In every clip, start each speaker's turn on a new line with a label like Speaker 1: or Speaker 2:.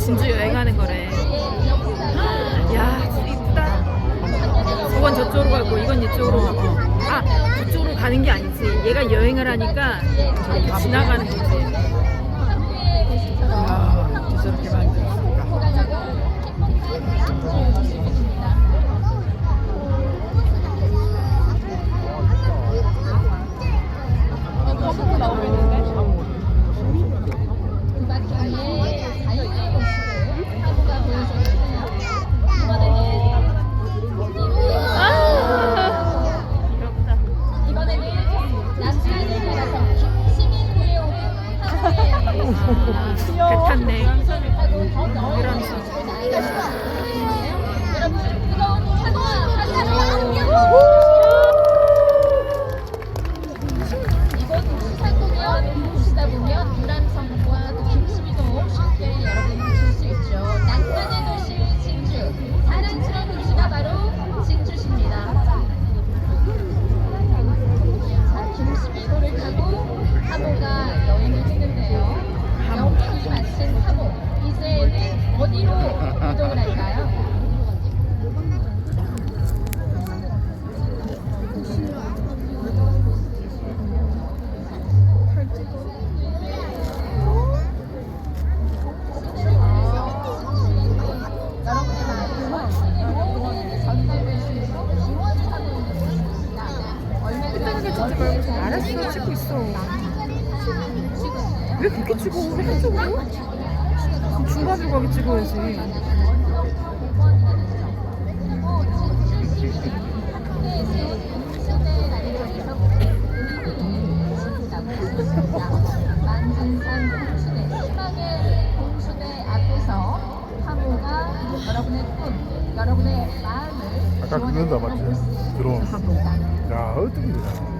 Speaker 1: 진주 여행하는
Speaker 2: 거래. 야, 이쁘다. 저건 저쪽으로 가고 이건 이쪽으로 가고. 아, 저쪽으로 가는 게 아니지. 얘가 여행을 하니까 저렇게 지나가는 거지. 얼마 전에
Speaker 1: 알았어. 찍고 있어. 왜 그렇게 찍어? 한쪽으로 가게 찍어야지
Speaker 3: 아까 그건다 맞지?
Speaker 2: 있습니다.
Speaker 3: 야 어떻게 되냐?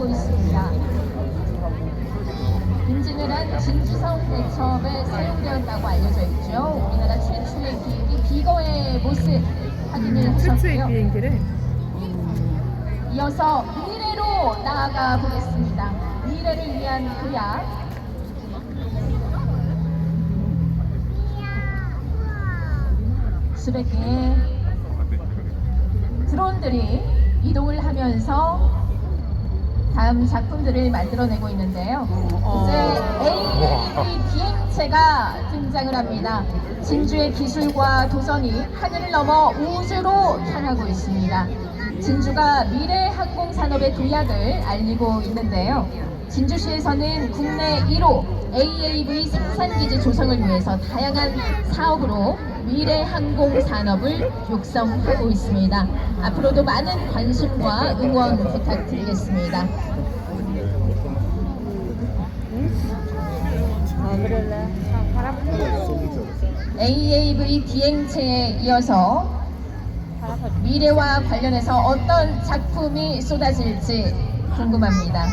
Speaker 2: 하고 있습니다. 인진을 한 진주성 대첩에 사용되었다고 알려져 있죠. 우리나라 최초의 비행기 비거의 모습 확인을
Speaker 1: 최초의
Speaker 2: 하셨고요.
Speaker 1: 비행기를
Speaker 2: 이어서 미래로 나아가 보겠습니다. 미래를 위한 도약. 수백 개의 드론들이 이동을 하면서 다음 작품들을 만들어내고 있는데요. 이제 AAV 비행체가 등장을 합니다. 진주의 기술과 도전이 하늘을 넘어 우주로 향하고 있습니다. 진주가 미래 항공 산업의 도약을 알리고 있는데요. 진주시에서는 국내 1호 AAV 생산기지 조성을 위해서 다양한 사업으로 미래 항공 산업을 육성하고 있습니다. 앞으로도 많은 관심과 응원 부탁드리겠습니다. AAV 비행체에 이어서 미래와 관련해서 어떤 작품이 쏟아질지 궁금합니다.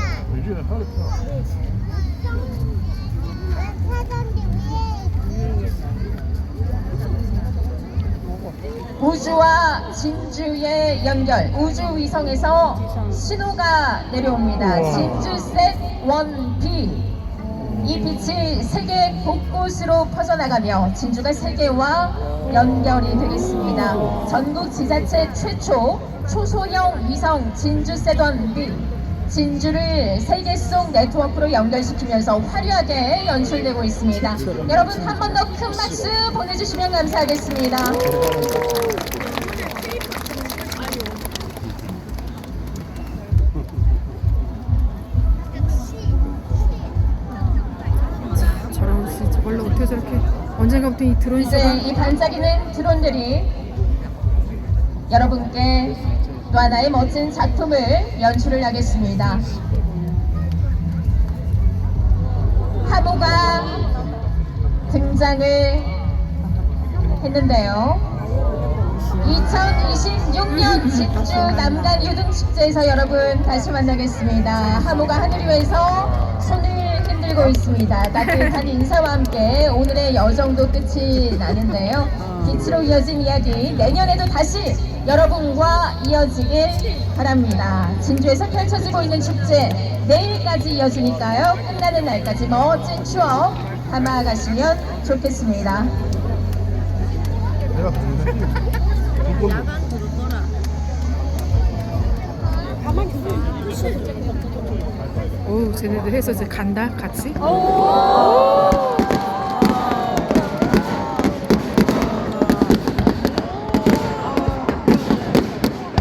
Speaker 2: 우주와 진주의 연결 우주 위성에서 신호가 내려옵니다. 진주셋 1B 이 빛이 세계 곳곳으로 퍼져나가며 진주가 세계와 연결이 되겠습니다. 전국 지자체 최초 초소형 위성 진주셋 1B 진주를 세계 속 네트워크로 연결시키면서 화려하게 연출되고 있습니다. 여러분 한 번 더 큰 박수 보내주시면 감사하겠습니다.
Speaker 1: 언젠가부터 이 드론
Speaker 2: 이제
Speaker 1: 쇼가
Speaker 2: 이 반짝이는 드론들이 여러분께 또 하나의 멋진 작품을 연출을 하겠습니다. 하모가 등장을 했는데요. 2026년 진주 남간 유등축제에서 여러분 다시 만나겠습니다. 하모가 하늘 위에서 손을 흔들고 있습니다. 따뜻한 인사와 함께 오늘의 여정도 끝이 나는데요. 빛으로 이어진 이야기 내년에도 다시 여러분과 이어지길 바랍니다. 진주에서 펼쳐지고 있는 축제 내일까지 이어지니까요. 끝나는 날까지 멋진 추억 담아가시면 좋겠습니다.
Speaker 3: 내가 동네 이거
Speaker 1: 오 쟤네들 해서 이제 간다 같이. 오.